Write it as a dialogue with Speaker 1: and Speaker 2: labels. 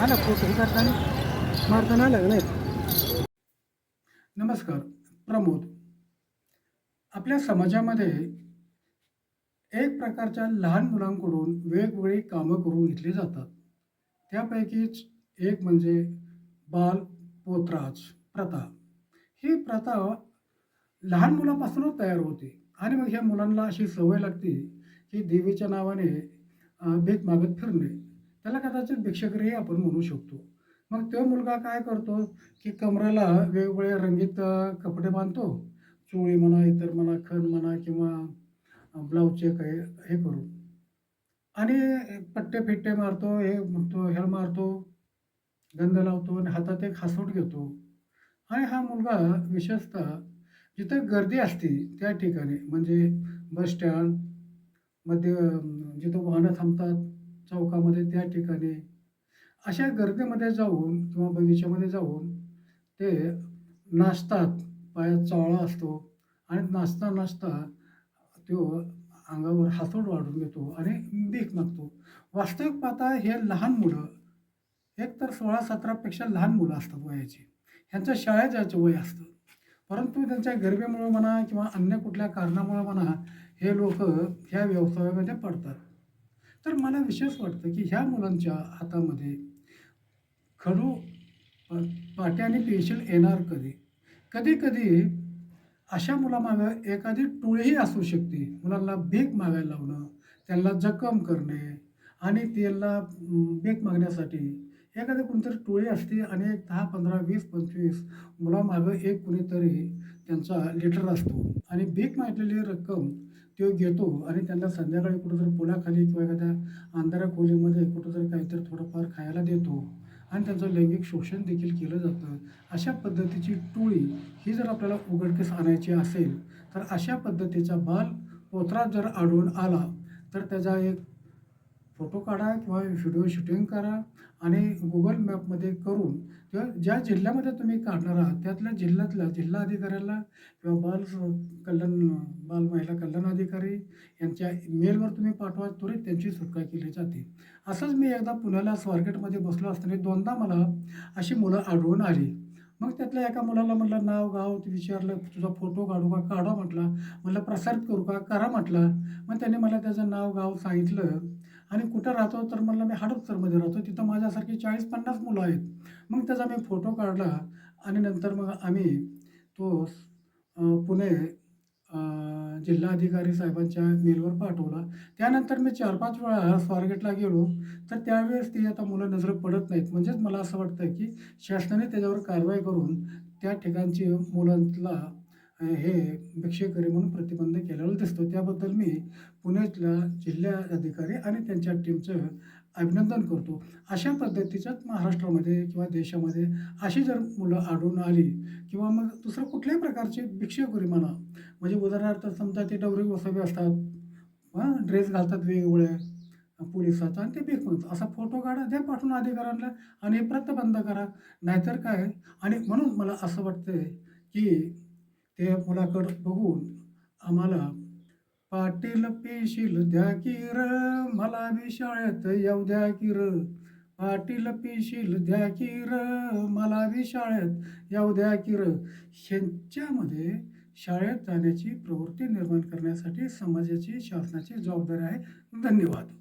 Speaker 1: आला फोटो हे करताना? मारताना आला नाही? नमस्कार प्रमोद. आपल्या समाजामध्ये एक प्रकारच्या लहान मुलांकडून वेगवेगळी कामं करून घेतली जातात. त्यापैकीच एक म्हणजे बाल पोतराज प्रथा. ही प्रथा लहान मुलापासूनच तयार होते. आणि मग ह्या मुलांना अशी सवय लागते की देवीच्या नावाने अं, भीक मागत फिरणे. त्याला कदाचित भिक्षकरही आपण म्हणू शकतो. मग तो मुलगा काय करतो की कमराला वेगवेगळे रंगीत कपडे बांधतो. चोळी म्हणा इतर म्हणा खण म्हणा किंवा ब्लाऊजचे काही हे करून. आणि पट्टे फिट्टे मारतो हे म्हणतो ह्याला मारतो गंध लावतो आणि हातात एक हासूट घेतो. आणि हा मुलगा विशेषतः जिथं गर्दी असते त्या ठिकाणी म्हणजे बस स्टँडमध्ये जिथं वाहनं थांबतात चौकामध्ये त्या ठिकाणी अशा गर्दीमध्ये जाऊन किंवा बगीच्यामध्ये जाऊन ते नाचतात. पायात चावळा असतो आणि नाचता नाचता तो अंगावर हातोड वाढून घेतो आणि भीक मागतो. वास्तविक पाहता हे लहान मुलं एक तर सोळा सतरापेक्षा लहान मुलं असतात वयाची. ह्यांचं शाळेत जायचं वय असतं. परंतु त्यांच्या गरिबीमुळं म्हणा किंवा अन्य कुठल्या कारणामुळं म्हणा हे लोक ह्या व्यवसायामध्ये पडतात. तर मला विशेष वाटतं की ह्या मुलांच्या हातामध्ये खडू प- आणि पेन्सिल येणार कधी? कधी कधी अशा मुलामागं एखादी टोळीही असू शकते. मुलांना भीक मागायला लावणं त्यांना जखम करणे आणि त्यांना भीक मागण्यासाठी एखादं कोणतरी टोळी असते आणि एक दहा पंधरा वीस पंचवीस मुलामागं एक कुणीतरी त्यांचा लेटर असतो. आणि भीक मागलेली रक्कम तो घेतो आणि त्यांना संध्याकाळी कुठंतरी पुलाखाली किंवा एखाद्या अंधाऱ्या खोलीमध्ये कुठंतरी काहीतरी थोडंफार खायला देतो. आणि त्यांचं लैंगिक शोषण देखील केलं जातं. अशा पद्धतीची टोळी ही जर आपल्याला उघडकीस आणायची असेल तर अशा पद्धतीचा बाल पोत्रात जर आढळून आला तर त्याचा एक फोटो काढा किंवा व्हिडिओ शूटिंग करा आणि गुगल मॅपमध्ये करून किंवा ज्या जिल्ह्यामध्ये तुम्ही काढणार आहात त्यातल्या जिल्ह्यातल्या जिल्हा अधिकाऱ्याला किंवा बाल कल्याण बाल महिला कल्याण अधिकारी यांच्या मेलवर तुम्ही पाठवा त्वरित त्यांची सुटका केली जाते. असंच मी एकदा पुण्याला स्वारगेटमध्ये बसलो असताना दोनदा मला अशी मुलं आढळून आली. मग त्यातल्या एका मुलाला म्हटलं नाव गाव विचारलं तुझा फोटो काढू का? काढा म्हटला. म्हटलं प्रसारित करू का? करा म्हटलं. मग त्याने मला त्याचं नाव गाव सांगितलं. आणि कुठं राहतो तर म्हणलं मी हडपसरमध्ये राहतो. तिथं माझ्यासारखी चाळीस पन्नास मुलं आहेत. मग त्याचा मी फोटो काढला आणि नंतर मग आम्ही तो पुणे जिल्हाधिकारी साहेबांच्या मेलवर पाठवला. त्यानंतर मी चार पाच वेळा स्वारगेटला गेलो. तर त्यावेळेस ती आता मुलं नजर पडत नाहीत. म्हणजेच मला असं वाटतं की शासनाने त्याच्यावर कारवाई करून त्या ठिकाणची मुलांना हे भिक्षेकरी म्हणून प्रतिबंध केलेला दिसतो. त्याबद्दल मी पुण्यातल्या जिल्हाधिकारी आणि त्यांच्या टीमचं अभिनंदन करतो. अशा पद्धतीच्याच महाराष्ट्रामध्ये किंवा देशामध्ये अशी जर मुलं आढळून आली किंवा मग दुसरं कुठल्याही प्रकारची भिक्षेकरी म्हणा म्हणजे उदाहरणार्थ समजा ते डवरी वसावे असतात हां ड्रेस घालतात वेगवेगळे पोलिसाचा आणि ते भीक असा फोटो काढा द्या पाठवून अधिकाऱ्यांना आणि हे प्रतिबंध करा. नाहीतर काय? आणि म्हणून मला असं वाटतं की ते मुलाखत बघून आम्हाला पाटील पेशील द्या किर र मला बी शाळेत येऊ द्या किर. पाटील पेशील द्या किर र मला बी शाळेत येऊ द्या किर. ह्यांच्यामध्ये शाळेत जाण्याची प्रवृत्ती निर्माण करण्यासाठी समाजाची शासनाची जबाबदारी आहे. धन्यवाद.